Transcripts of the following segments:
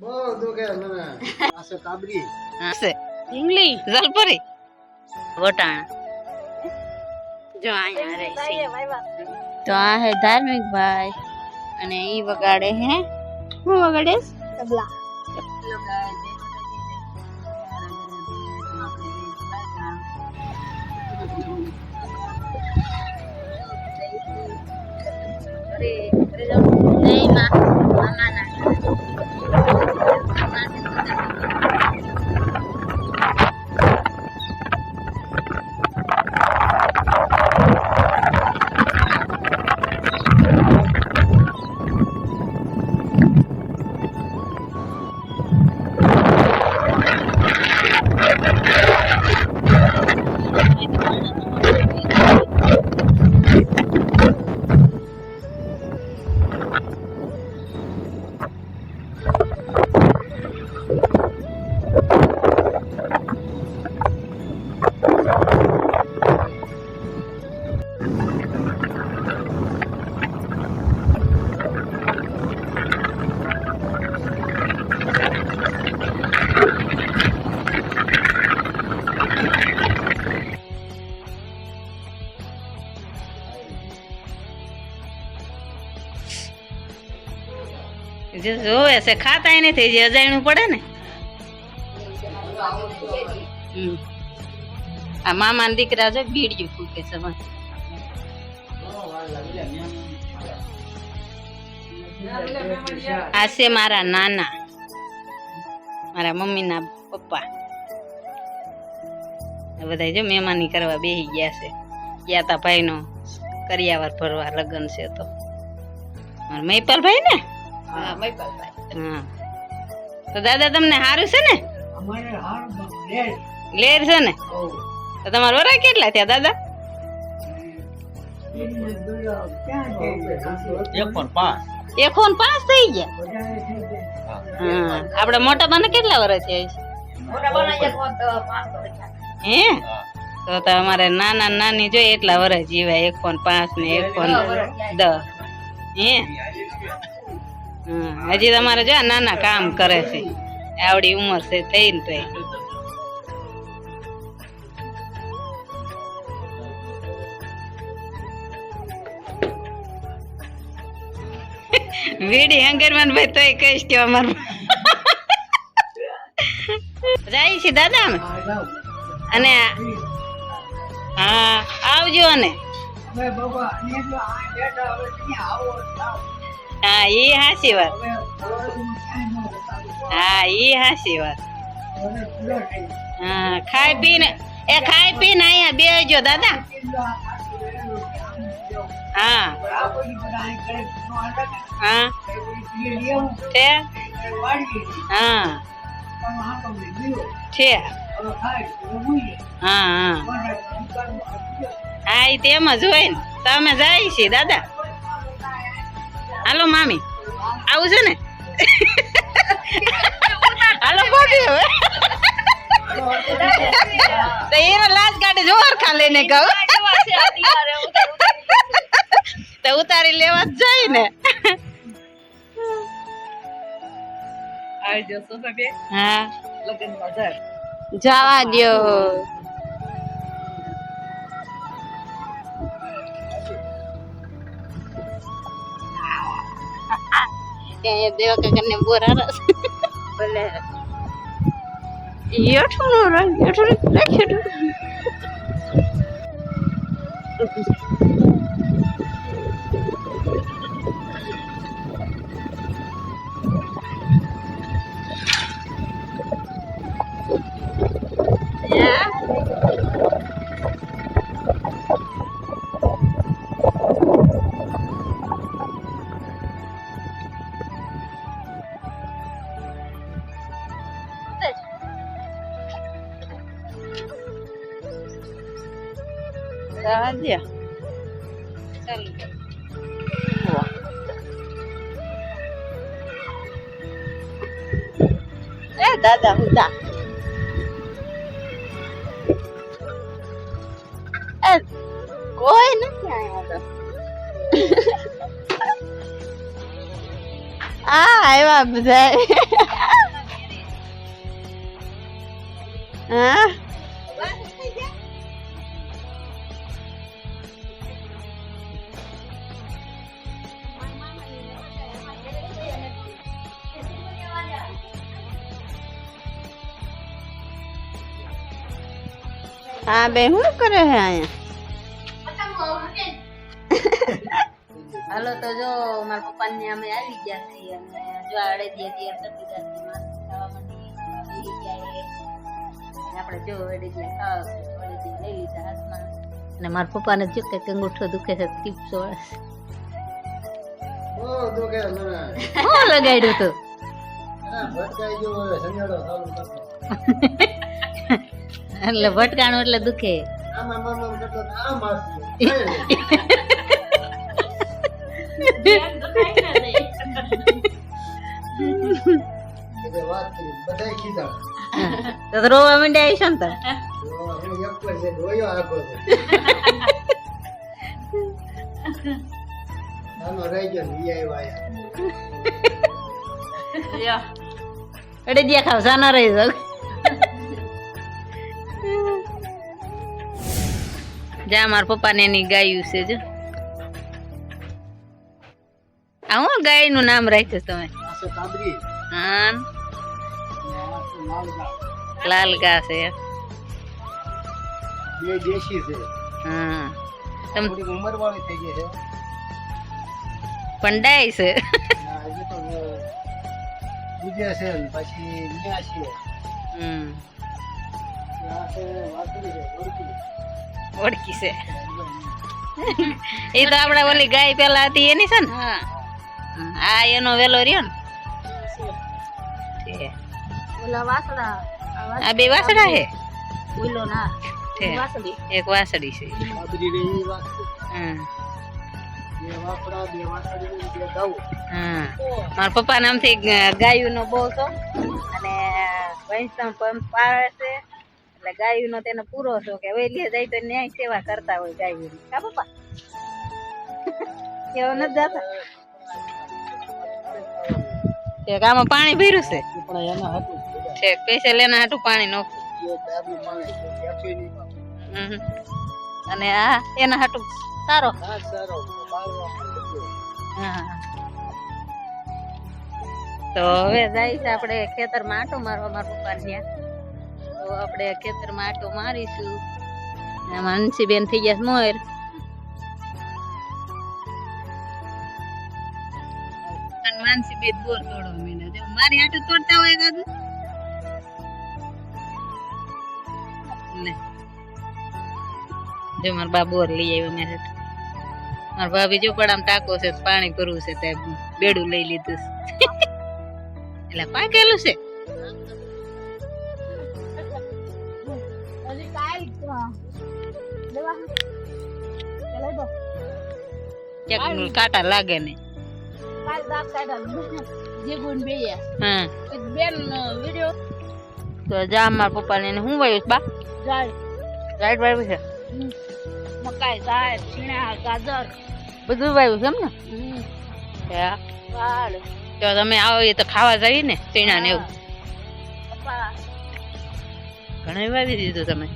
બહુ દુખે મને પાસે કાબરી. હશે ઇંગલી જલપરી વટાણા જો અહીંયા રહે છે. તો આ હે ધાર્મિક ભાઈ. અને ઈ વગાડે હે. હું વગાડે? તબલા. જે જોવે છે ખાતા નથી જે અજાણ્યું પડે ને. આ મામા દીકરા છે બીડિયું ફૂકે છે. આ છે મારા નાના, મારા મમ્મી ના પપ્પા બધા જો મહેમાની કરવા બેસી ગયા છે. ગયા તા ભાઈ નો કરિયાવર ભરવા લગ્ન છે તો. મારા મહિપાલભાઈ ને? હા. હા તો દાદા તમને સારું છે ને? લેર. લેર છે ને? તો તમારા વરા કેટલા થયા દાદા? એક પણ પાંચ. થઈ ગયા? હા. આપડે મોટા બાને કેટલા વર્ષ થયા હે? તો તમારે નાના નાની જોઈએ એટલા વર્ષ જીવાય. એક ફોન પાંચ ને એક ફોન દસ. હા? હજી તમારે જો નાના કામ કરે છે. આવડી ઉંમર છે થઈ ને તોય વીડી હંગરમાન ભાઈ તોય કહીશ કે અમાર. જાય છે દાદા અને હા, આવજો અને. હા એ હાસી વાત. હા એ હાસી વાત. હા, ખાઈ પીને, એ ખાઈ પીને અહીંયા બેસજો દાદા. હા. હા. છે? હા. છે. હા હા. હા એ તેમ જ તમે જાય છે દાદા. હાલો મામી. આવું છે ને. હાલો ભાભી હવે. તો એને લાજ કાઢે જોર ખા લઈને કહું. તો ઉતારી લેવા જ જાય ને. જવા દ્યો. ત્યાં દેવા કાકા ને બોરા રસ ભલે. એઠું નો રંગ એઠું રાખ્યું જવા દ્યો ચાલો. એ દાદા હુદા એ કોઈ નથી અહીંયા તો આ આવ્યા બધા હા બે શું કરે છે અહીંયા? હાલો તો જો મારા પપ્પા ને અમે આવી ગયા છીએ. અને જો આડે દે દે કરી દીધા ખાવા માંડી બેસી ગયા એ. અને આપણે જો અડે દે ખાવા અડે દે લઈ લીધા હાથમાં. અને મારા પપ્પાને જો કે અંગૂઠો દુખે છે ટીપ્સો શું લગાડ્યું તું? એટલે ભટકાણું એટલે દુખે. તો રોવા માંડ્યા આવીશો ને તો? અડે દિયા ખાવ સાના રહી જાવ. જા મારા પપ્પાને એની ગાયું છે જો. આ હું ગાયનું નામ રાખ્યું તમે હા. લાલ ગા. છે. દેશી છે. હા. તમ ઉંમર વાળી થઈ ગઈ છે. પણ ડાય છે. ના, હજી તો પૂજે છે પછી ન્યા છે. હમ. ત્યાં છે વાસળી છે ઓળખી. ઓળખી છે. એ તો આપણે ઓલી ગાય પેલા હતી એની છે ને? હા. આ એનો વેલો રહ્યો ને. આ બે વાસડા ના એક વાસડી છે. હા મારા પપ્પા નામથી ગાયું નો બહુ શોખ. અને વૈષ્ણવ પંપ પાવે છે. એટલે ગાયું નો તેને પૂરો શોખ કે વેલીએ જાય તો ન્યાય સેવા કરતા હોય ગાયું કા પપ્પા? કેવો નથી જાતા? કે આમાં પાણી ભર્યું છે? પણ એના હાટું છે સ્પેશિયલ એના હાટું પાણી નો એ દાબલું પાણી છે, ત્યાંથી નહીં પાણી. અને આ એના હાટું સારો. હા, સારો. હા તો હવે જાય છે આપણે ખેતરમાં આટો મારવા મારું પપ્પા ત્યાં. તો આપણે ખેતરમાં આટો મારીશું. માનસી અંશીબેન થઈ ગયા મોર. અને માનસી બેન બોર તોડવા માંડ્યા મારી આટો તોડતા હોય કાદુ જો મારા બા લઈ આવ્યો મેં. મારા ભાભી જો પણ આમ ટાંકો છે, પાણી ભરવું છે, તે બેડું લઈ લીધું એટલે પાકેલું છે. ક્યાંક કાંટા લાગે ને. તો જા મારા પપ્પા ને હું વાયું બા? રાઈટ વાયું છે? મકાઈ જાય છીણા ગાજર. બધું વાયું છે એમ ને? તો તમે આવો એ તો ખાવા જઈએ ને ચીણા ને એવું. ઘણા વાવી દીધું તમે.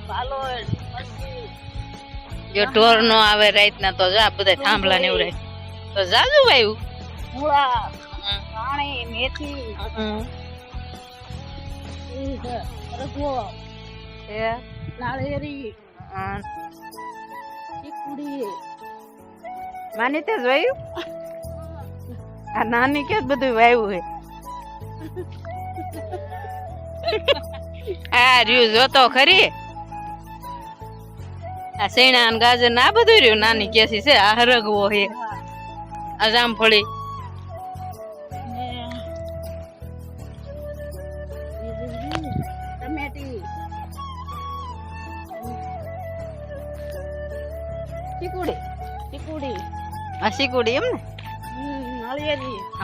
જો ઢોર નો આવે રાતના તો જા બધા થાંભલા ને એવું રહે. તો જાજુ વાયું. મૂળા પાણી મેથી. રગવો ચીકુડી. માની તે જોયું આ નાની કે બધું વાવ્યું હે આ રહ્યું જોતો ખરી. આ શેણા અને ગાજર ને આ બધું રહ્યું. નાની કેસી છે આ હરગવો હે આ જામફળી. આ શીકુડી એમ ને?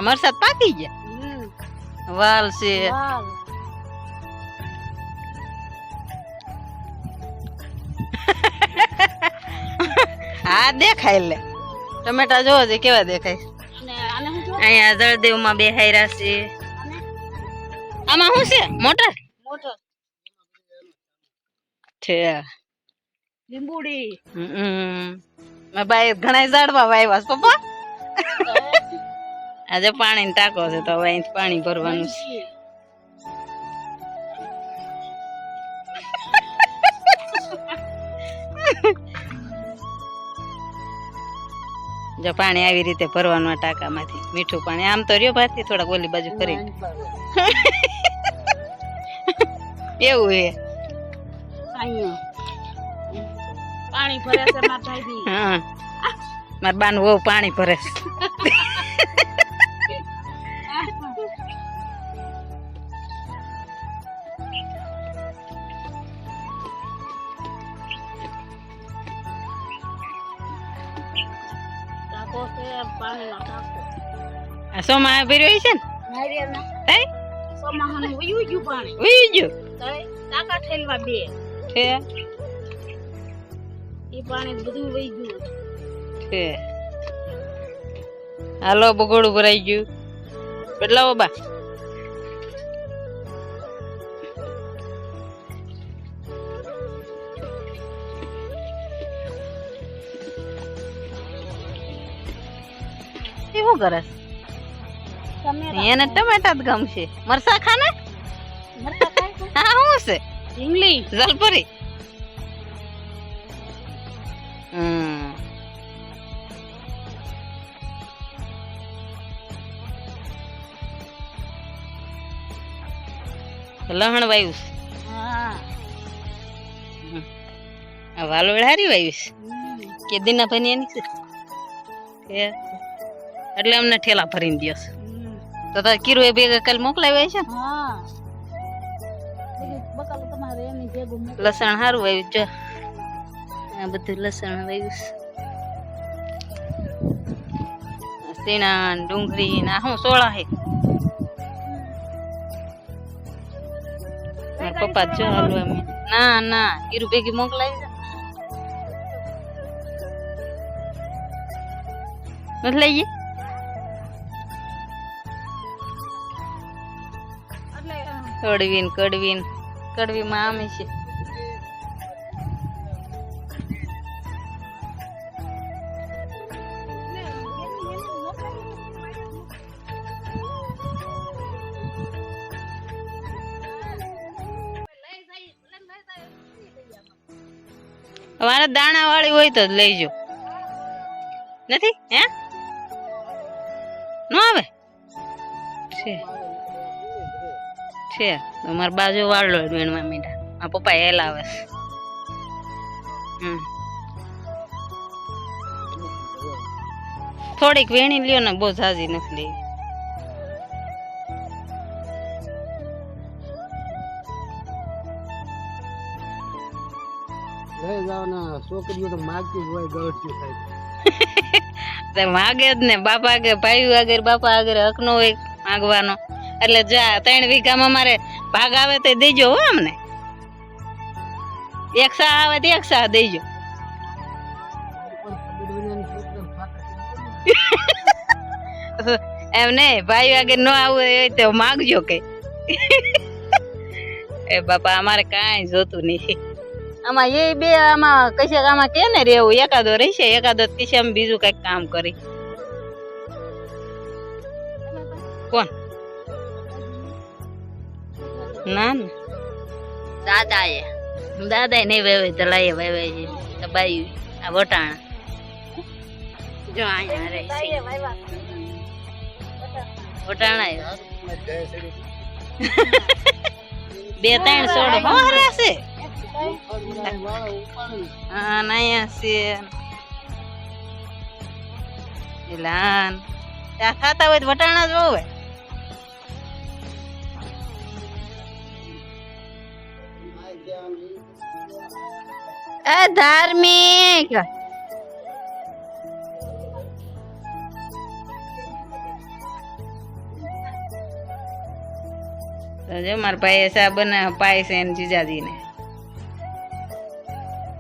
મરસાદ પાકી ગયા? વાલ છે. વાલ. હા દેખાય લે. ટમેટા જોવો છે કેવા દેખાય? અહીંયા જળદેવમાં બેહાયરા છે. આમાં શું છે? મોટર? મોટર. છે. લીંબુડી. હમ. ભાઈ ઘણા ઝાડવા વાવ્યા છે પપ્પા આજે પાણી ટાંકો છે તો હવે અહીંથી પાણી ભરવાનું છે. જો પાણી આવી રીતે ભરવાનું ટાંકામાંથી. મીઠું પાણી. આમ તો રહ્યો ભાતી થોડાક ઓલી બાજુ કરી એવું હે. પાણી ભરે છે મારા ભાઈ હા. મારા બાનું બહુ પાણી ભરે છે. આ સોમાં ભર્યો છે ને? હે? ગયું પાણી ગયો તો ઠેલવા બે. છે એ પાણી બધું વહી ગયું. છે હાલો બગોડું ભરાઈ ગયું. બદલાવો બા. શું કરે તમે એને ટમેટા જ ગમશે. મરસા ખાને? હા શું છે? ઢીંગલી જલપરી. હમ. લહણ વાયુસ. હા. આ વાલોડ હારી વાયુ કે દિના ભાઈ એની એટલે અમને ઠેલા ભરીને દો છે. હમ. તો તાર કીરો એ ભેગા કાલ મોકલાવ્યા છે હા. બકાલું તમારે એની ભેગું લસણ સારું આવ્યું જો. આ બધું લસણ આવ્યું છે. ડુંગળી ના હું સોળા હે? પપ્પા જો હાલો મે ના ના કીરું ભેગી મોકલાવી છે નથી લઈ ગઈ એટલે કડવીમાં આમે છે. અમારે દાણા વાળી હોય તો જ લઈજો. નથી? હે? નો આવે? છે. છે. અમારા બાજુ વાળલો વીણવા મીઠા આ પપ્પા એલ આવે છે થોડીક વીણી લ્યો ને બહુ ઝાઝી નથી લેવી માગે જ ને બાપા આગળ ભાઈ આગળ બાપા આગળ હક નો હોય માગવાનો. એટલે જા, ત્રણ વીઘામાં મારે ભાગ આવે તો દેજો હો અમને. એક સા આવે તો એક સા દેજો. એમ નહીં, ભાઈ આગળ ન આવું હોય તો માગજો કઈ. એ બાપા, અમારે કાંઈ જોતું નહીં આમાં એ બે, આમાં કશે, આમાં કે ને રેવું એકાદો રહેશે, એકાદો કશે, આમ બીજું કંઈક કામ કરી. કોણ? ના દાદાએ દાદાએ એ નહીં વેવે તલાય વેવે છે. તો બાઈ આ વટાણા. જો અહીંયા રે વટાણા. બે ત્રણ સોડ મારે છે. હા અહીંયા છે. એલાન ત્યાં ખાતા હોય તો વટાણા જ હોય ધાર્મિક. જો મારા ભાઈ સા બના પાય છે એને જીજાજીને.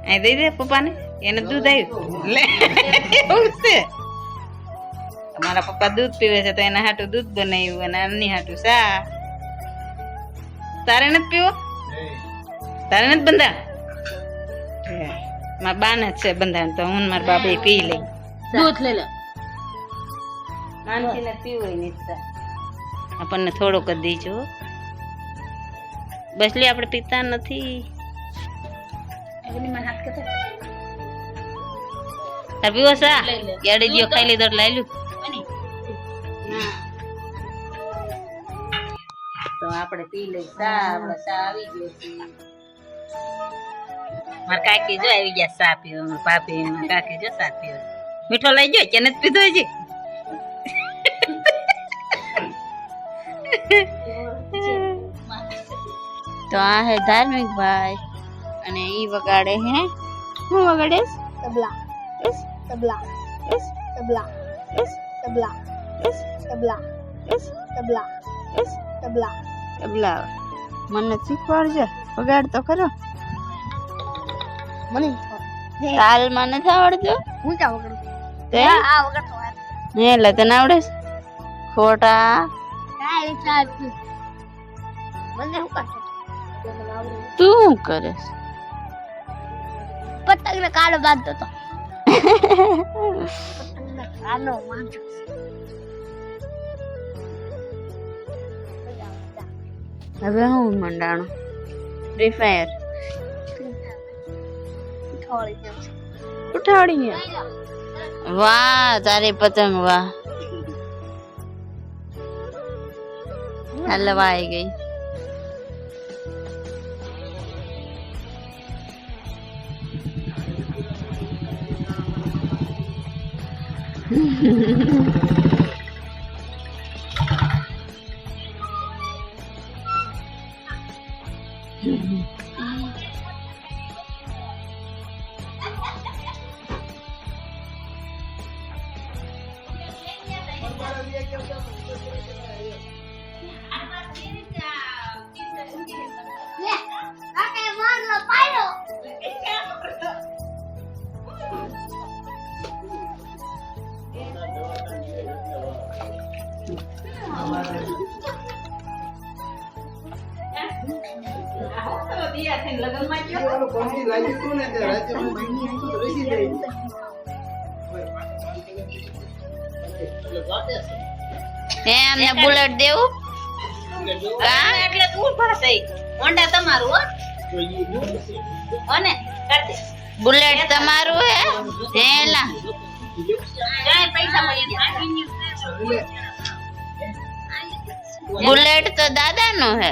અહીં દઈ દે પપ્પાને? એને દૂધ આવ્યું લે. એવું છે. મારા પપ્પા દૂધ પીવે છે તો એના હાટું દૂધ બનાવ્યું અને આમની હાટું સા. તારે નથી પીવો? તારે નથી બંધા મારા બાને જ છે બંધાણ તો હું મારા બાપે પી લઈ. દૂધ લઈ લો. માનસીને પીવું હોય નીચા આપણને થોડુંક જ દીજો. બસલી આપણે પીતા નથી. પીવો સા? લઈ. ગાડી દિયો ખાઈ લીધો એટલે લાયલું તો આપણે પી લઈ. સા આપણે સા આવી ગયો છે. મારા કાકી જો આવી ગયા સા પીવા મારા પાપી માર કાકી જો સા પીવો. મીઠો લઈ ગયો કે નથી પીધો હજી? તો આ હે ધાર્મિક ભાઈ અને ઈ વગાડે હે હું? વગાડે? તબલા. ઇસ તબલા. ઇસ તબલા. ઇસ તબલા. ઇસ તબલા. ઇસ તબલા. ઇસ તબલા. તબલા. મને શીખવાડજે. વગાડ તો ખરો. મને? તાલમાં નથી આવડતું? હું ક્યાં વગર? તે આ વગર તો હે એટલે તને આવડે છે? ખોટા? કાંઈ ચાલતું મને હું કાશે તું શું કરે પતંગ ને કાળો બાંધતો તો. કાળો બાંધતો. હવે હું મંડાણું? ફ્રી ફાયર થોડી જેમ છે ઉઠાડી વાહ તારી પતંગ વાહ. હલવાઈ ગઈ. ઓલું પંખી લાગ્યું હતું ને તે રાજ્યમાં. હે અમને બુલેટ દેવું? કા એટલે તું પાસે હોન્ડા તમારું હો. અને બુલેટ તમારું હે? હેલા કાંઈ પૈસા મળી ગયા બુલેટ તો દાદાનું હે?